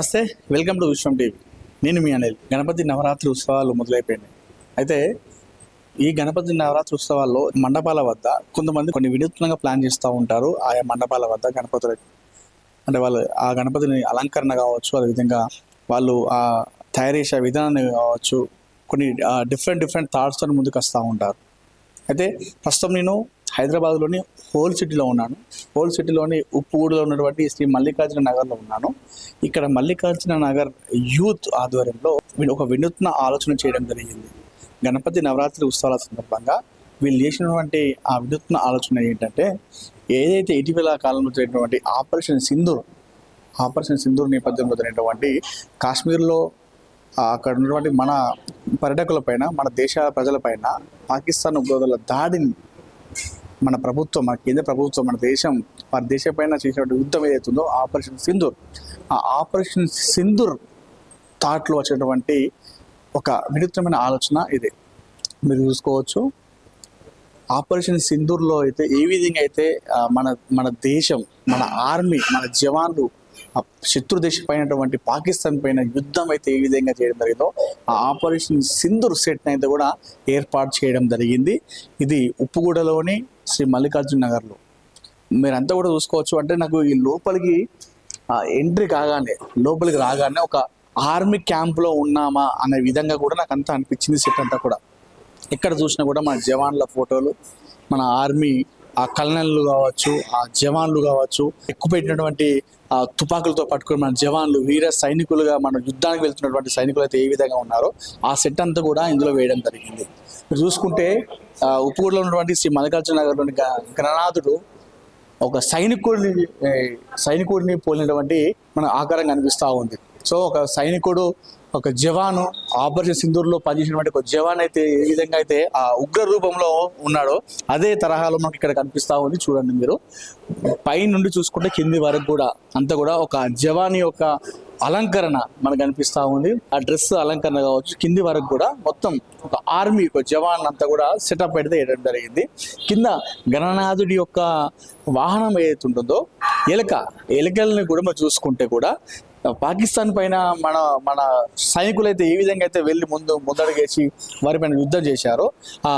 నమస్తే welcome to Vishwam TV. నేను మీ అనిల్. గణపతి నవరాత్రి ఉత్సవాలు మొదలైపోయినాయి. అయితే ఈ గణపతి నవరాత్రి ఉత్సవాల్లో మండపాల వద్ద కొంతమంది కొన్ని వినూత్నంగా ప్లాన్ చేస్తూ ఉంటారు. ఆయా మండపాల వద్ద గణపతులకి అంటే వాళ్ళు ఆ గణపతిని అలంకరణ కావచ్చు అదేవిధంగా వాళ్ళు ఆ తయారు చేసే విధానాన్ని కావచ్చు కొన్ని డిఫరెంట్ డిఫరెంట్ థాట్స్తో ముందుకు వస్తూ ఉంటారు. అయితే ప్రస్తుతం నేను హైదరాబాద్లోని హోల్ సిటీలో ఉన్నాను. హోల్ సిటీలోని ఉప్పుగూడులో ఉన్నటువంటి శ్రీ మల్లికార్జున నగర్లో ఉన్నాను. ఇక్కడ మల్లికార్జున నగర్ యూత్ ఆధ్వర్యంలో వీళ్ళు ఒక వినూత్న ఆలోచన చేయడం జరిగింది. గణపతి నవరాత్రి ఉత్సవాల సందర్భంగా వీళ్ళు చేసినటువంటి ఆ వినూత్న ఆలోచన ఏంటంటే ఏదైతే ఇటీవల కాలంలో జరిగినటువంటి ఆపరేషన్ సింధూర్ ఆపరేషన్ సింధూర్ నేపథ్యంలో జరిగినటువంటి కాశ్మీర్లో అక్కడ ఉన్నటువంటి మన పర్యాటకులపైన మన దేశ ప్రజలపైన పాకిస్తాన్ ఉగ్రవాదుల దాడిని మన ప్రభుత్వం మన కేంద్ర ప్రభుత్వం మన దేశం మన దేశం పైన చేసినటువంటి యుద్ధం ఏదైతుందో ఆపరేషన్ సింధూర్. ఆ ఆపరేషన్ సింధూర్ థాట్లో వచ్చినటువంటి ఒక వినూత్నమైన ఆలోచన ఇది. మీరు చూసుకోవచ్చు. ఆపరేషన్ సింధూర్లో అయితే ఏ విధంగా అయితే మన మన దేశం మన ఆర్మీ మన జవాన్లు ఆ శత్రు దేశం పైనటువంటి పాకిస్తాన్ పైన యుద్ధం అయితే ఏ విధంగా చేయడం జరిగిందో ఆ ఆపరేషన్ సింధూర్ సెట్ అయితే కూడా ఏర్పాటు చేయడం జరిగింది. ఇది ఉప్పుగూడలోని శ్రీ మల్లికార్జున నగర్లో. మీరంతా కూడా చూసుకోవచ్చు అంటే నాకు ఈ లోపలికి ఎంట్రీ కాగానే లోపలికి రాగానే ఒక ఆర్మీ క్యాంప్లో ఉన్నామా అనే విధంగా కూడా నాకు అంతా అనిపించింది సెట్ అంతా కూడా. ఎక్కడ చూసినా కూడా మన జవాన్ల ఫోటోలు మన ఆర్మీ ఆ కల్నల్లు కావచ్చు ఆ జవాన్లు కావచ్చు ఎక్కువ పెట్టినటువంటి ఆ తుపాకులతో పట్టుకుని మన జవాన్లు వీర సైనికులుగా మన యుద్ధానికి వెళ్తున్నటువంటి సైనికులు అయితే ఏ విధంగా ఉన్నారో ఆ సెట్ అంతా కూడా ఇందులో వేయడం జరిగింది. మీరు చూసుకుంటే ఆ, ఉప్పుగూడలో ఉన్నటువంటి శ్రీ మల్లికార్జున నగర్లోని గణనాథుడు ఒక సైనికుడిని సైనికుడిని పోలినటువంటి మన ఆకారం కనిపిస్తూ ఉంది. సో ఒక సైనికుడు ఒక జవాను ఆపరేషన్ సింధూర్లో పనిచేసినటువంటి ఒక జవాన్ అయితే ఏ విధంగా అయితే ఆ ఉగ్ర రూపంలో ఉన్నాడో అదే తరహాలో మనకి ఇక్కడ కనిపిస్తా ఉంది. చూడండి మీరు. పై నుండి చూసుకుంటే కింది వరకు కూడా అంతా కూడా ఒక జవాన్ యొక్క అలంకరణ మనకు కనిపిస్తూ ఉంది. ఆ డ్రెస్ అలంకరణ కావచ్చు కింది వరకు కూడా మొత్తం ఒక ఆర్మీ ఒక జవాన్ అంతా కూడా సెటప్ అయితే వేయడం జరిగింది. కింద గణనాథుడి యొక్క వాహనం ఏదైతే ఉంటుందో ఎలుక ఎలకల్ని కూడా మనం చూసుకుంటే కూడా పాకిస్తాన్ పైన మన మన సైనికులు అయితే ఏ విధంగా అయితే వెళ్ళి ముందు ముందడుగేసి వారిపైన యుద్ధం చేశారో ఆ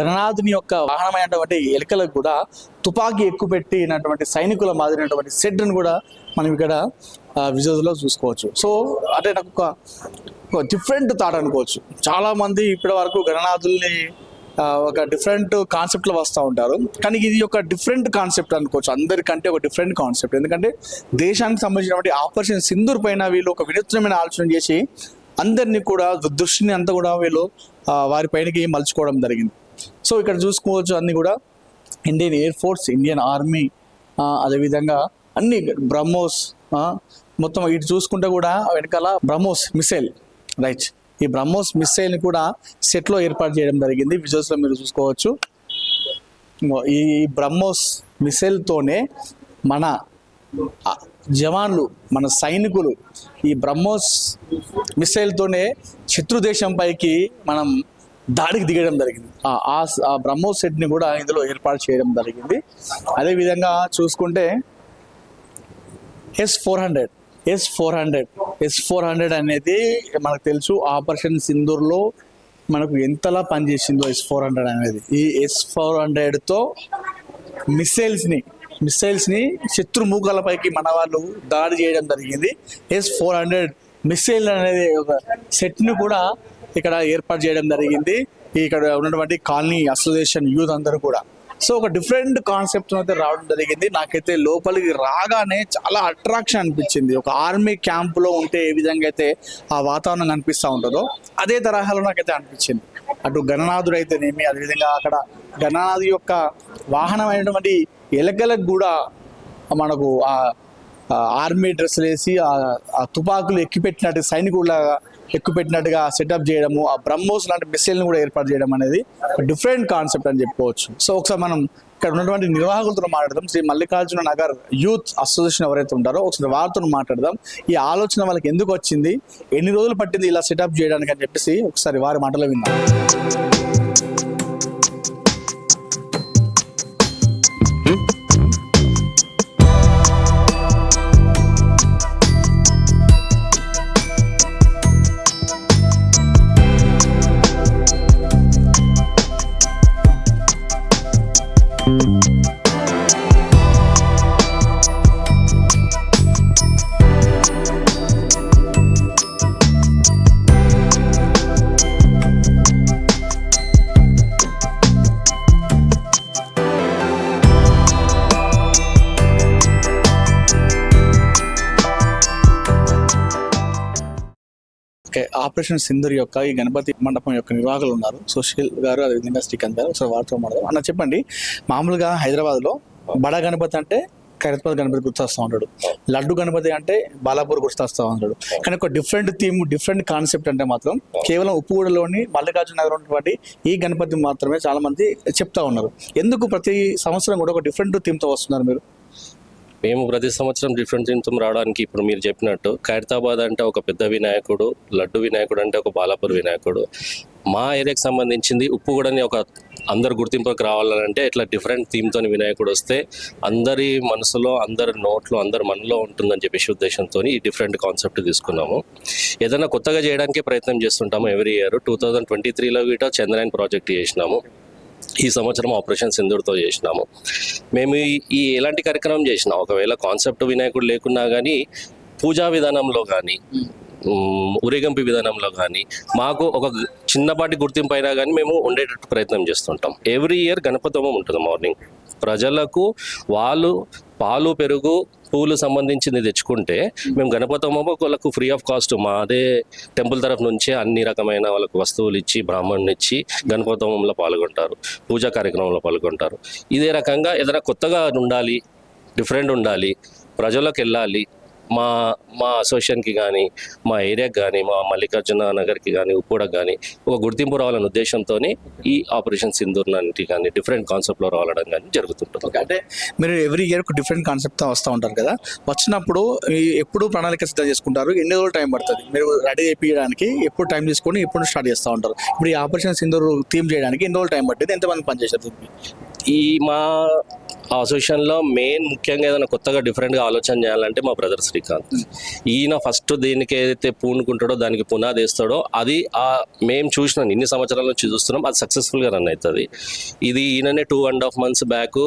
గణనాథుని యొక్క వాహనమైనటువంటి ఎలుకలకు కూడా తుపాకీ ఎక్కువ పెట్టినటువంటి సైనికుల మాదిరినటువంటి సెడ్ను కూడా మనం ఇక్కడ విజువల్స్లో చూసుకోవచ్చు. సో అంటే నాకు ఒక డిఫరెంట్ థాట్ అనుకోవచ్చు. చాలా మంది ఇప్పటి వరకు గణనాథుల్ని ఒక డిఫరెంట్ కాన్సెప్ట్లో వస్తూ ఉంటారు. కానీ ఇది ఒక డిఫరెంట్ కాన్సెప్ట్ అనుకోవచ్చు. అందరికంటే ఒక డిఫరెంట్ కాన్సెప్ట్ ఎందుకంటే దేశానికి సంబంధించినటువంటి ఆపరేషన్ సింధూర్ పైన వీళ్ళు ఒక వినూత్నమైన ఆలోచన చేసి అందరినీ కూడా దృష్టిని అంతా కూడా వీళ్ళు వారి పైనకి మలుచుకోవడం జరిగింది. సో ఇక్కడ చూసుకోవచ్చు అన్ని కూడా. Indian air force Indian army అదేవిధంగా అన్ని బ్రహ్మోస్ మొత్తం ఇటు చూసుకుంటే కూడా వెనకాల బ్రహ్మోస్ మిసైల్. రైట్. ఈ బ్రహ్మోస్ మిస్సైల్ని కూడా సెట్లో ఏర్పాటు చేయడం జరిగింది. విజువల్స్లో మీరు చూసుకోవచ్చు. ఈ బ్రహ్మోస్ మిసైల్తోనే మన జవాన్లు మన సైనికులు ఈ బ్రహ్మోస్ మిసైల్తోనే శత్రు దేశం పైకి మనం దాడికి దిగడం జరిగింది. ఆ- ఆ బ్రహ్మోస్ సెట్ని కూడా ఇందులో ఏర్పాటు చేయడం జరిగింది. అదేవిధంగా చూసుకుంటే S four hundred S four hundred S four hundred అనేది మనకు తెలుసు ఆపరేషన్ సింధూర్లో మనకు ఎంతలా పనిచేసిందో ఎస్ ఫోర్ హండ్రెడ్ అనేది. ఈ ఎస్ ఫోర్ హండ్రెడ్తో మిస్సైల్స్ని మిస్సైల్స్ని శత్రు మూకాలపైకి మన వాళ్ళు దాడి చేయడం జరిగింది. ఎస్ ఫోర్ హండ్రెడ్ మిస్సైల్ అనేది ఒక సెట్ని కూడా ఇక్కడ ఏర్పాటు చేయడం జరిగింది. ఇక్కడ ఉన్నటువంటి కాలనీ అసోసియేషన్ యూత్ అందరూ కూడా. సో ఒక డిఫరెంట్ కాన్సెప్ట్ అయితే రావడం జరిగింది. నాకైతే లోపలికి రాగానే చాలా అట్రాక్షన్ అనిపించింది. ఒక ఆర్మీ క్యాంపులో ఉంటే ఏ విధంగా అయితే ఆ వాతావరణం కనిపిస్తూ ఉంటుందో అదే తరహాలో నాకైతే అనిపించింది. అటు గణనాథుడు అయితేనేమి అదేవిధంగా అక్కడ గణనాథు యొక్క వాహనం అయినటువంటి ఎలకలకు కూడా మనకు ఆ ఆర్మీ డ్రెస్సులు వేసి ఆ- తుపాకులు ఎక్కిపెట్టినట్టు సైనికులాగా ఎక్కుపెట్టినట్టుగా సెటప్ చేయడము ఆ బ్రహ్మోస్ లాంటి మిస్సైల్ని కూడా ఏర్పాటు చేయడం అనేది డిఫరెంట్ కాన్సెప్ట్ అని చెప్పుకోవచ్చు. సో ఒకసారి మనం ఇక్కడ ఉన్నటువంటి నిర్వాహకులతో మాట్లాడదాం. శ్రీ మల్లికార్జున నగర్ యూత్ అసోసియేషన్ ఎవరైతే ఉంటారో ఒకసారి వారితో మాట్లాడదాం. ఈ ఆలోచన వాళ్ళకి ఎందుకు వచ్చింది? ఎన్ని రోజులు పట్టింది ఇలా సెటప్ చేయడానికి అని చెప్పేసి ఒకసారి వారి మాటలో విన్నాం ఆపరేషన్ సింధూర్ యొక్క ఈ గణపతి మండపం యొక్క నిర్వాహకులు ఉన్నారు. సుశీల్ గారు అదేవిధంగా శ్రీకాంత్ గారు. ఒకసారి వారితో మాట్లాడదాం. అన్న చెప్పండి మామూలుగా హైదరాబాద్లో బడా గణపతి అంటే ఖైరతాబాద్ గణపతి గుర్తొస్తూ ఉంటాడు. లడ్డు గణపతి అంటే బాలాపూర్ గుర్తొస్తూ ఉంటాడు. కానీ ఒక డిఫరెంట్ థీమ్ డిఫరెంట్ కాన్సెప్ట్ అంటే మాత్రం కేవలం ఉప్పుగూడలోని మల్లికార్జున నగరం ఉన్నటువంటి ఈ గణపతి మాత్రమే చాలా మంది చెప్తా ఉన్నారు. ఎందుకు ప్రతి సంవత్సరం కూడా ఒక డిఫరెంట్ థీమ్తో వస్తున్నారు మీరు? మేము ప్రతి సంవత్సరం డిఫరెంట్ థీమ్తో రావడానికి ఇప్పుడు మీరు చెప్పినట్టు ఖైరతాబాద్ అంటే ఒక పెద్ద వినాయకుడు లడ్డు వినాయకుడు అంటే ఒక బాలాపూర్ వినాయకుడు. మా ఏరియాకి సంబంధించింది ఉప్పు కూడా ఒక అందరు గుర్తింపుకి రావాలంటే ఇట్లా డిఫరెంట్ థీమ్తో వినాయకుడు వస్తే అందరి మనసులో అందరి నోట్లో అందరి మనలో ఉంటుందని చెప్పేసి ఉద్దేశంతో ఈ డిఫరెంట్ కాన్సెప్ట్ తీసుకున్నాము. ఏదైనా కొత్తగా చేయడానికే ప్రయత్నం చేస్తుంటాము. Every year two thousand twenty త్రీలో గిట చంద్రయాన్ ప్రాజెక్ట్ చేసినాము. ఈ సంవత్సరం ఆపరేషన్ సింధూర్తో చేసినాము. మేము ఈ- ఎలాంటి కార్యక్రమం చేసినాం ఒకవేళ కాన్సెప్ట్ వినాయకుడు లేకున్నా కానీ పూజా విధానంలో కానీ ఊరేగింపు విధానంలో కానీ మాకు ఒక చిన్నపాటి గుర్తింపు అయినా కానీ మేము ఉండేటట్టు ప్రయత్నం చేస్తుంటాం. ఎవ్రీ ఇయర్ గణపతి ఉంటుంది మార్నింగ్. ప్రజలకు వాళ్ళు పాలు పెరుగు పూలు సంబంధించింది తెచ్చుకుంటే మేము గణపతి వాళ్ళకు ఫ్రీ ఆఫ్ కాస్ట్ మాదే టెంపుల్ తరఫు నుంచే అన్ని రకమైన వాళ్ళకు వస్తువులు ఇచ్చి బ్రాహ్మణుని ఇచ్చి గణపతి పాల్గొంటారు. పూజా కార్యక్రమంలో పాల్గొంటారు. ఇదే రకంగా ఏదైనా కొత్తగా ఉండాలి డిఫరెంట్ ఉండాలి ప్రజలకు వెళ్ళాలి మా మా అసోసియేషన్కి కానీ మా ఏరియాకి కానీ మా మల్లికార్జున నగర్కి కానీ ఉప్పుడకి కానీ ఒక గుర్తింపు రావాలనే ఉద్దేశంతో ఈ ఆపరేషన్ సింధూర్ లాంటి కానీ డిఫరెంట్ కాన్సెప్ట్లో రావడం కానీ జరుగుతుంటుంది. అంటే మీరు ఎవ్రీ ఇయర్ ఒక డిఫరెంట్ కాన్సెప్ట్తో వస్తూ ఉంటారు కదా? వచ్చినప్పుడు ఎప్పుడు ప్రణాళిక సిద్ధం చేసుకుంటారు? ఎన్ని రోజులు టైం పడుతుంది? మీరు రెడీ అయిపోయడానికి ఎప్పుడు టైం తీసుకొని ఎప్పుడు స్టార్ట్ చేస్తూ ఉంటారు? ఇప్పుడు ఈ ఆపరేషన్ సింధూర్ థీమ్ చేయడానికి ఎన్ని రోజులు టైం పట్టింది? ఎంతమంది పనిచేశారు ఈ మా అసోసియేషన్లో మెయిన్ ముఖ్యంగా ఏదైనా కొత్తగా డిఫరెంట్గా ఆలోచన చేయాలంటే మా బ్రదర్ శ్రీకాంత్. ఈయన ఫస్ట్ దేనికి ఏదైతే పూనుకుంటాడో దానికి పునాది వేస్తాడో అది ఆ మేము చూసినాం ఇన్ని సంవత్సరాల నుంచి చూస్తున్నాం అది సక్సెస్ఫుల్గా రన్ అవుతుంది. ఇది ఈయననే two and half months back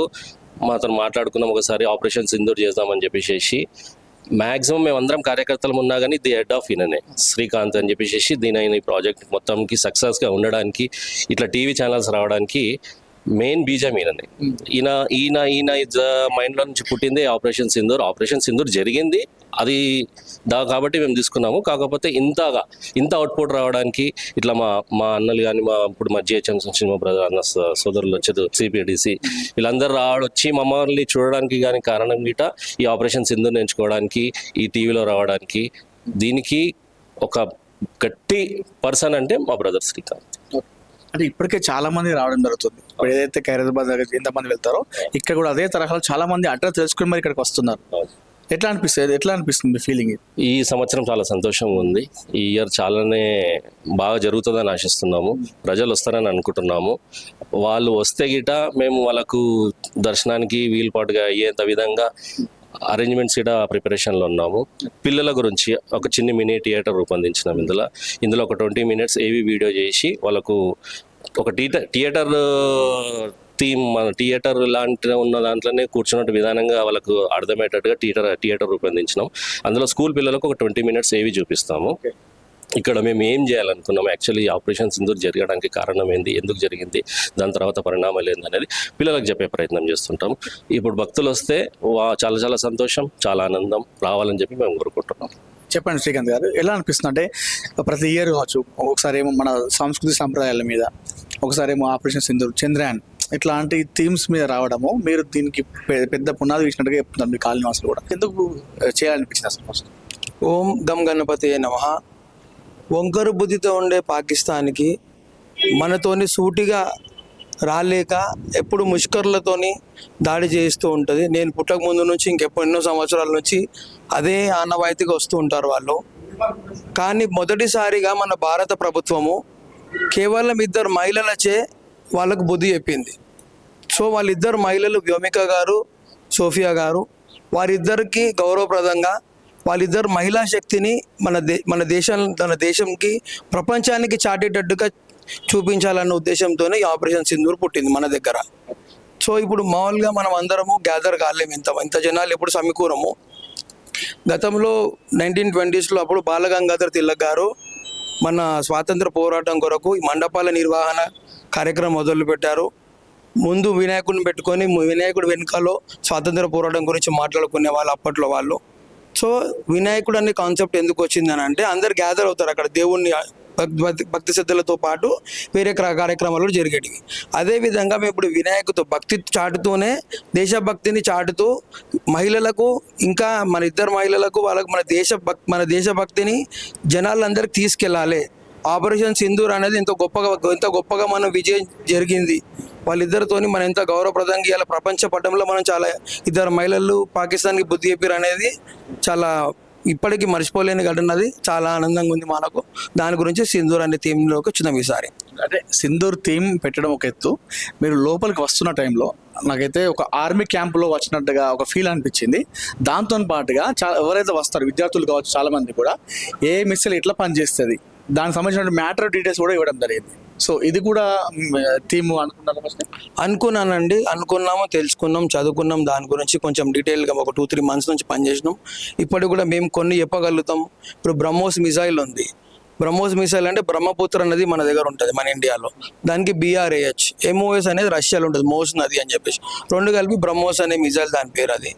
మాతో మాట్లాడుకున్నాం ఒకసారి ఆపరేషన్ సింధూర్ చేద్దామని చెప్పేసి మ్యాక్సిమం మేమందరం కార్యకర్తలు ఉన్నా కానీ ది హెడ్ ఆఫ్ ఈయననే శ్రీకాంత్ అని చెప్పేసి దీని ఈ ప్రాజెక్ట్ మొత్తంకి సక్సెస్గా ఉండడానికి ఇట్లా టీవీ ఛానల్స్ రావడానికి మెయిన్ బీజం ఈయననే. ఈయన ఈయన ఈయన మైండ్లో నుంచి పుట్టింది ఆపరేషన్ సింధూర్. ఆపరేషన్ సింధూర్ జరిగింది. అది దా కాబట్టి మేము తీసుకున్నాము. కాకపోతే ఇంతగా ఇంత అవుట్పుట్ రావడానికి ఇట్లా మా మా అన్నలు కానీ మా ఇప్పుడు మా జిహెచ్ఎం సినిమా మా బ్రదర్ అన్న సోదరులు వచ్చేది సిపిడిసి. వీళ్ళందరూ రావడొచ్చి మమ్మల్ని చూడడానికి కానీ కారణం గిట ఈ ఆపరేషన్ సింధూర్ ఎంచుకోవడానికి ఈ టీవీలో రావడానికి దీనికి ఒక గట్టి పర్సన్ అంటే మా బ్రదర్ శ్రీకాంత్. అంటే ఇప్పటికే చాలా మంది రావడం జరుగుతుంది. ఇప్పుడు ఏదైతే ఖైరాబాద్ దగ్గర ఎంతమంది వెళ్తారో ఇక్కడ కూడా అదే తరహాలో చాలా మంది అడ్రస్ తెలుసుకుని మరి ఇక్కడికి వస్తున్నారు. ఎట్లా అనిపిస్తుంది? ఎట్లా అనిపిస్తుంది ఫీలింగ్ ఈ సంవత్సరం చాలా సంతోషంగా ఉంది. ఈ ఇయర్ చాలానే బాగా జరుగుతుందని ఆశిస్తున్నాము. ప్రజలు వస్తారని అనుకుంటున్నాము. వాళ్ళు వస్తే గిట మేము వాళ్ళకు దర్శనానికి వీలుపాటుగా అయ్యేంత విధంగా అరేంజ్మెంట్స్ కూడా ప్రిపరేషన్లో ఉన్నాము. పిల్లల గురించి ఒక చిన్న మినీ థియేటర్ రూపొందించినాం ఇందులో. ఇందులో ఒక ట్వంటీ మినిట్స్ ఏవి వీడియో చేసి వాళ్ళకు ఒక థియేటర్ థియేటర్ థీమ్ మన థియేటర్ లాంటి ఉన్న దాంట్లోనే కూర్చున్నట్టు విధానంగా వాళ్ళకు అర్థమయ్యేటట్టుగా థియేటర్ థియేటర్ రూపొందించినాం. అందులో స్కూల్ పిల్లలకు ఒక ట్వంటీ మినిట్స్ ఏవి చూపిస్తాము. ఇక్కడ మేము ఏం చేయాలనుకున్నాం? యాక్చువల్లీ ఈ ఆపరేషన్ సింధూర్ జరగడానికి కారణం ఏంది? ఎందుకు జరిగింది? దాని తర్వాత పరిణామాలు ఏంది అనేది పిల్లలకు చెప్పే ప్రయత్నం చేస్తుంటాం. ఇప్పుడు భక్తులు వస్తే వా చాలా చాలా సంతోషం చాలా ఆనందం రావాలని చెప్పి మేము కోరుకుంటున్నాం. చెప్పండి శ్రీకాంత్ గారు ఎలా అనిపిస్తుంది? అంటే ప్రతి ఇయర్ కావచ్చు ఒకసారి ఏమో మన సంస్కృతి సంప్రదాయాల మీద ఒకసారి ఏమో ఆపరేషన్ సింధూర్ చంద్రయాన్ ఇట్లాంటి థీమ్స్ మీద రావడము మీరు దీనికి పెద్ద పునాది వేసినట్టుగా చెప్తున్నారు మీ కాలనీ వాసులు కూడా. ఎందుకు చేయాలనిపించింది అసలు ఫస్ట్ ఓం గం గణపతి నమ. వంకరు బుద్ధితో ఉండే పాకిస్తాన్కి మనతోని సూటిగా రాలేక ఎప్పుడు ముష్కర్లతోని దాడి చేస్తూ ఉంటుంది. నేను పుట్టక ముందు నుంచి ఇంకెప్పుడు ఎన్నో సంవత్సరాల నుంచి అదే ఆనవాయితీగా వస్తూ ఉంటారు వాళ్ళు. కానీ మొదటిసారిగా మన భారత ప్రభుత్వము కేవలం ఇద్దరు మహిళలచే వాళ్ళకు బుద్ధి చెప్పింది. సో వాళ్ళిద్దరు మహిళలు వ్యోమిక గారు సోఫియా గారు వారిద్దరికి గౌరవప్రదంగా వాళ్ళిద్దరు మహిళా శక్తిని మన దే మన దేశం మన దేశంకి ప్రపంచానికి చాటేటట్టుగా చూపించాలన్న ఉద్దేశంతోనే ఈ ఆపరేషన్ సింధూర్ పుట్టింది మన దగ్గర. సో ఇప్పుడు మామూలుగా మనం అందరము గ్యాదర్ కాలేము ఇంత ఇంత జనాలు ఎప్పుడు సమకూరము. గతంలో నైన్టీన్ ట్వంటీస్లో అప్పుడు బాలగంగాధర్ తిలక్ గారు మన స్వాతంత్ర పోరాటం కొరకు ఈ మండపాల నిర్వహణ కార్యక్రమం మొదలుపెట్టారు. ముందు వినాయకుడిని పెట్టుకొని వినాయకుడు వినాయకుడి వెనుకలో స్వాతంత్ర పోరాటం గురించి మాట్లాడుకునే వాళ్ళు అప్పట్లో వాళ్ళు. సో వినాయకుడు అనే కాన్సెప్ట్ ఎందుకు వచ్చింది అని అంటే అందరు గ్యాదర్ అవుతారు అక్కడ దేవుణ్ణి భక్తి- శ్రద్ధలతో పాటు వేరే క్ర- కార్యక్రమాలు జరిగేటివి. జరిగేటివి అదేవిధంగా మేము ఇప్పుడు వినాయకుతో భక్తి చాటుతూనే దేశభక్తిని చాటుతూ మహిళలకు ఇంకా మన ఇద్దరు మహిళలకు వాళ్ళకు మన దేశ మన దేశభక్తిని జనాలందరికి తీసుకెళ్ళాలి. ఆపరేషన్ సింధూర్ అనేది ఇంత గొప్పగా ఇంత గొప్పగా మనం విజయం జరిగింది. వాళ్ళిద్దరితోని మనం ఎంత గౌరవప్రదంగా ఇలా ప్రపంచ పట్టంలో మనం చాలా ఇద్దరు మహిళలు పాకిస్తాన్కి బుద్ధి చెప్పారు అనేది చాలా ఇప్పటికీ మర్చిపోలేని ఘటన అది. చాలా ఆనందంగా ఉంది మనకు. దాని గురించి సింధూర్ అనే థీమ్లోకి వచ్చినాం ఈసారి. అంటే సింధూర్ థీమ్ పెట్టడం ఒక ఎత్తు. మీరు లోపలికి వస్తున్న టైంలో నాకైతే ఒక ఆర్మీ క్యాంప్లో వచ్చినట్టుగా ఒక ఫీల్ అనిపించింది. దాంతో పాటుగా చాలా ఎవరైతే వస్తారు విద్యార్థులు కావచ్చు చాలామంది కూడా ఏ మిస్సెల్ ఎట్లా పనిచేస్తుంది? దానికి సంబంధించిన మ్యాటర్ డీటెయిల్స్ కూడా ఇవ్వడం జరిగింది. సో ఇది కూడా థీమ్ అనుకున్నారు ఫస్ట్ అనుకున్నానండి. అనుకున్నాము తెలుసుకున్నాం చదువుకున్నాం. దాని గురించి కొంచెం డీటెయిల్గా ఒక టూ త్రీ మంత్స్ నుంచి పనిచేసినాం. ఇప్పటికి కూడా మేము కొన్ని చెప్పగలుగుతాం. ఇప్పుడు బ్రహ్మోస్ మిసైల్ ఉంది. బ్రహ్మోస్ మిసైల్ అంటే బ్రహ్మపుత్ర అనేది మన దగ్గర ఉంటుంది మన ఇండియాలో. దానికి బీఆర్ఏహెచ్ ఎంఓఎస్ అనేది రష్యాలో ఉంటుంది. మోస్ నది అని చెప్పేసి. రెండు కలిపి బ్రహ్మోస్ అనే మిసైల్ దాని పేరు అది.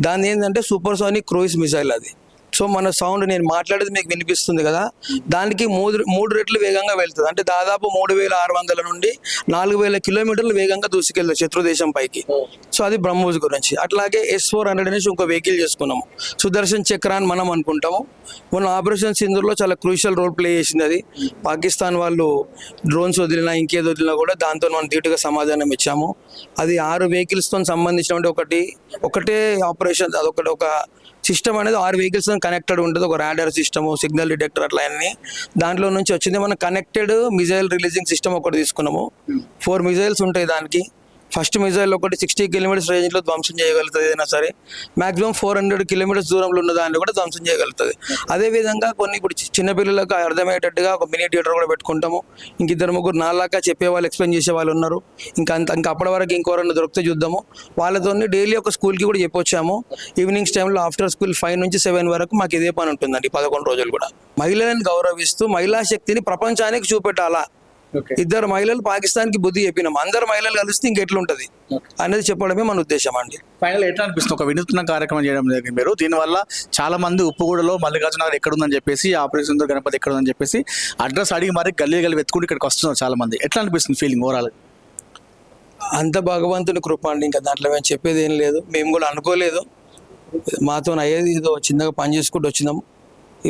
దాని ఏంటంటే సూపర్ సోనిక్ క్రూయిజ్ మిసైల్ అది. సో మన సౌండ్ నేను మాట్లాడేది మీకు వినిపిస్తుంది కదా? దానికి మూడు మూడు రెట్లు వేగంగా వెళ్తుంది. అంటే దాదాపు మూడు వేల ఆరు వందల నుండి నాలుగు వేల కిలోమీటర్లు వేగంగా దూసుకెళ్తుంది శత్రు దేశం పైకి. సో అది బ్రహ్మోస్ గురించి. అట్లాగే ఎస్ ఫోర్ హండ్రెడ్ అనేసి ఇంకో వెహికల్ చేసుకున్నాము. సుదర్శన్ చక్ర అని మనం అనుకుంటాము. మొన్న ఆపరేషన్ సింధూర్లో చాలా క్రూషియల్ రోల్ ప్లే చేసింది అది. పాకిస్తాన్ వాళ్ళు డ్రోన్స్ వదిలినా ఇంకేది వదిలినా కూడా దాంతో మనం ధీటుగా సమాధానం ఇచ్చాము. అది ఆరు వెహికల్స్తో సంబంధించిన ఒకటి ఒకటే ఆపరేషన్ అదొకటి ఒక సిస్టమ్ అనేది ఆరు వెహికల్స్ కనెక్టెడ్ ఉంటుంది. ఒక రాడర్ సిస్టమ్ సిగ్నల్ డిటెక్టర్ అట్లా అన్ని దాంట్లో నుంచి వచ్చింది. మనం కనెక్టెడ్ మిజైల్ రిలీజింగ్ సిస్టమ్ ఒకటి తీసుకున్నాము. ఫోర్ మిజైల్స్ ఉంటాయి దానికి. ఫస్ట్ మిజైల్ ఒకటి సిక్స్టీ కిలోమీటర్స్ రేంజ్లో ధ్వంసం చేయగలుగుతుంది ఏదైనా సరే. మాక్సిమం ఫోర్ హండ్రెడ్ కిలోమీటర్స్ దూరంలో ఉన్న దాన్ని కూడా ధ్వంసం చేయగలుగుతుంది. అదేవిధంగా కొన్ని ఇప్పుడు చిన్నపిల్లలకు అర్థమయ్యేటట్టుగా ఒక మినీ థియేటర్ కూడా పెట్టుకుంటాము. ఇంక ఇద్దరు ముగ్గురు నాలాగా చెప్పే వాళ్ళు ఎక్స్ప్లెయిన్ చేసే వాళ్ళు ఉన్నారు. ఇంకా అంత ఇంకా అప్పటి వరకు ఇంకోరన్నా దొరికితే చూద్దాము. వాళ్ళతో డైలీ ఒక స్కూల్కి కూడా చెప్పొచ్చాము. ఈవినింగ్స్ టైంలో ఆఫ్టర్ స్కూల్ ఫైవ్ నుంచి సెవెన్ వరకు మాకు ఇదే పని ఉంటుందండి పదకొండు రోజులు కూడా. మహిళలను గౌరవిస్తూ మహిళా శక్తిని ప్రపంచానికి చూపెట్టాలా? ఇద్దరు మహిళలు పాకిస్తాన్కి బుద్ధి చెప్పినాం. అందరు మహిళలు కలిస్తే ఇంకెట్లుంటది అనేది చెప్పడమే మన ఉద్దేశం అండి. ఫైనల్ ఎట్లా అనిపిస్తుంది? ఒక వినూత్న కార్యక్రమం చేయడం జరిగింది మీరు. దీనివల్ల చాలా మంది ఉప్పుగూడలో మల్లికార్జున నగర్ ఎక్కడ ఉందని చెప్పేసి ఆపరేషన్ గణపతి ఎక్కడ ఉందని చెప్పేసి అడ్రస్ అడిగి మరి గల్లీ గల్లీ వెతుకుంటూ ఇక్కడికి వస్తున్నారు చాలా మంది ఎట్లా అనిపిస్తుంది ఫీలింగ్ ఓవరాల్ అంత భగవంతుని కృప అండి. ఇంకా దాంట్లో మేము చెప్పేది ఏం లేదు. మేము కూడా అనుకోలేదు. మాతో అయ్యేది ఏదో చిన్నగా పని చేసుకుంటూ వచ్చినాము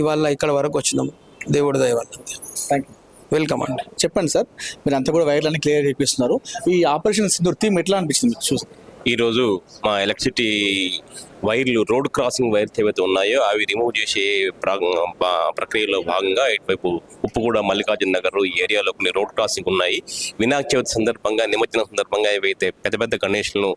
ఇవాళ ఇక్కడ వరకు వచ్చినాము దేవుడి దయ వల్ల. థ్యాంక్ యూ వెల్కమ్ అండి. చెప్పండి సార్ మీరు అంతా కూడా వైర్లన్నీ క్లియర్ చేపిస్తున్నారు. ఈ ఆపరేషన్ సింధూర్ థీమ్ ఎట్లా అనిపించింది మీకు చూసి ఈరోజు మా ఎలక్ట్రిసిటీ వైర్లు రోడ్ క్రాసింగ్ వైర్స్ ఏవైతే ఉన్నాయో అవి రిమూవ్ చేసే ప్రక్రియలో భాగంగా ఇటువైపు ఉప్పుగూడ మల్లికార్జున నగర్ ఈ ఏరియాలో కొన్ని రోడ్ క్రాసింగ్ ఉన్నాయి. వినాయక చవితి సందర్భంగా నిమజ్జనం సందర్భంగా ఏవైతే పెద్ద పెద్ద గణేష్లను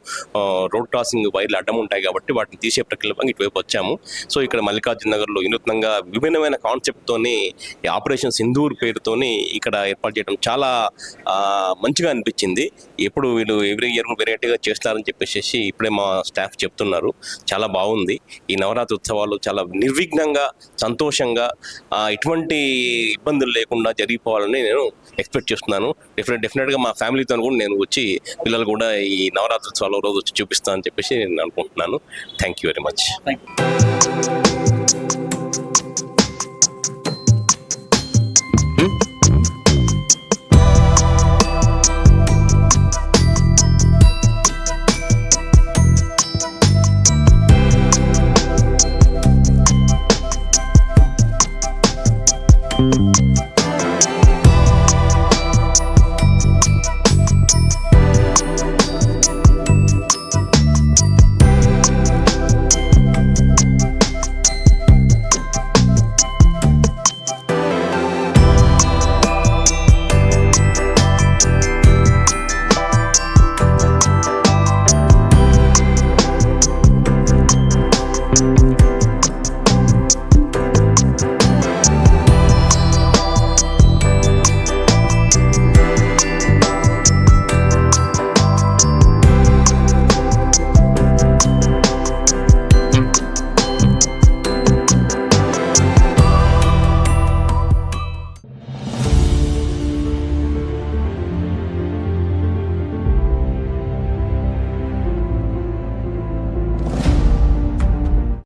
రోడ్ క్రాసింగ్ వైర్లు అడ్డం ఉంటాయి కాబట్టి వాటిని తీసే ప్రక్రియలో భాగంగా ఇటువైపు వచ్చాము. సో ఇక్కడ మల్లికార్జున నగర్లో వినూత్నంగా విభిన్నమైన కాన్సెప్ట్తోని ఈ ఆపరేషన్ సింధూర్ పేరుతోని ఇక్కడ ఏర్పాటు చేయడం చాలా మంచిగా అనిపించింది. ఎప్పుడు వీళ్ళు ఎవ్రీ ఇయర్ వెరైటీగా చేస్తారని చెప్పేసి ఇప్పుడే మా స్టాఫ్ చెప్తున్నారు. చాలా బాగుంది. ఈ నవరాత్రి ఉత్సవాలు చాలా నిర్విఘ్నంగా సంతోషంగా ఎటువంటి ఇబ్బందులు లేకుండా జరిగిపోవాలని నేను ఎక్స్పెక్ట్ చేస్తున్నాను. డెఫినెట్ డెఫినెట్గా మా ఫ్యామిలీతో కూడా నేను వచ్చి పిల్లలు కూడా ఈ నవరాత్రి ఉత్సవాలు రోజు వచ్చి చూపిస్తానని చెప్పేసి నేను అనుకుంటున్నాను. Thank you very much thank you